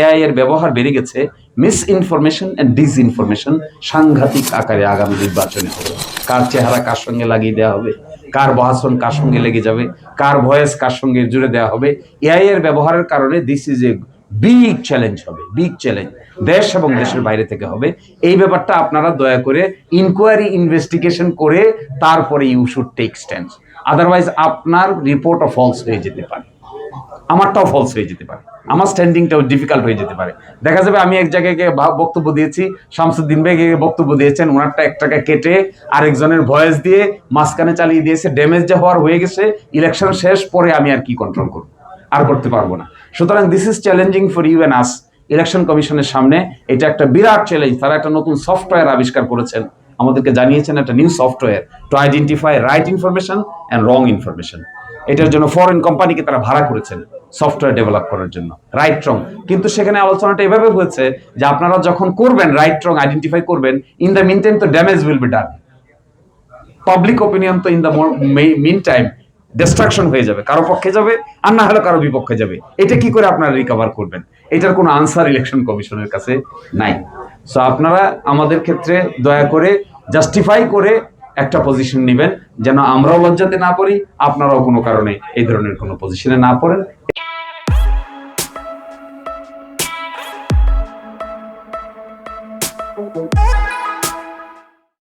AI এর ব্যবহার বেড়ে গেছে। Misinformation and disinformation সাংঘাতিক আকারে আগামী নির্বাচনে হবে। কার চেহারা কার সঙ্গে লাগিয়ে দেওয়া হবে? কার ভাষণ কার সঙ্গে লেগে যাবে? কার ভয়েস কার সঙ্গে জুড়ে দেওয়া হবে? এআই এর ব্যবহারের কারণে this is a big challenge হবে বিগ চ্যালেঞ্জ দেশ এবং দেশের বাইরে থেকে হবে। এই ব্যাপারটা আপনারা দয়া করে ইনকোয়ারি ইনভেস্টিগেশন করে তারপরে you should take stand otherwise আপনার রিপোর্টও ফলস হয়ে যেতে পারে। আমারটাও ফলস হয়ে যেতে পারে। আমার স্ট্যান্ডিংটাও ডিফিকাল্ট হয়ে যেতে পারে। দেখা যাবে আমি এক জায়গায় গিয়ে বক্তব্য দিয়েছি, শামসুদ্দিন ভাই গিয়ে বক্তব্য দিয়েছেন, ওনারটা এক টাকা কেটে আরেকজনের ভয়েস দিয়ে মাঝখানে চালিয়ে দিয়েছে ড্যামেজ যে হওয়ার হয়ে গেছে ইলেকশন শেষ, পরে আমি আর কি কন্ট্রোল করব? আর করতে পারব না। সুতরাং this is challenging for you and us election কমিশনের সামনে এটা একটা বিরাট চ্যালেঞ্জ তারা একটা নতুন সফটওয়্যার আবিষ্কার করেছেন। আমাদেরকে জানিয়েছেন একটা new software to identify right information and wrong information এটার জন্য ফরেন কোম্পানিকে তারা ভাড়া করেছেন। সফটওয়্যার ডেভেলপ করার জন্য রাইট রং কিন্তু সেখানে আলোচনাটা এভাবে হয়েছে যে আপনারা যখন করবেন রাইট রং আইডেন্টিফাই করবেন ইন দ্য মিন টাইম তো damage will be done public opinion তো in the mean time distraction হয়ে যাবে, কারও পক্ষে যাবে আর না হলে কারও বিপক্ষে যাবে। এটা কি করে আপনারা রিকভার করবেন? এটার কোনো আনসার ইলেকশন কমিশনের কাছে নাই। সো আপনারা আমাদের ক্ষেত্রে দয়া করে জাস্টিফাই করে একটা পজিশন নেবেন, যেন আমরাও লজ্জাতে না পড়ি, আপনারাও কোনো কারণে এই ধরনের কোনো পজিশনে না পড়েন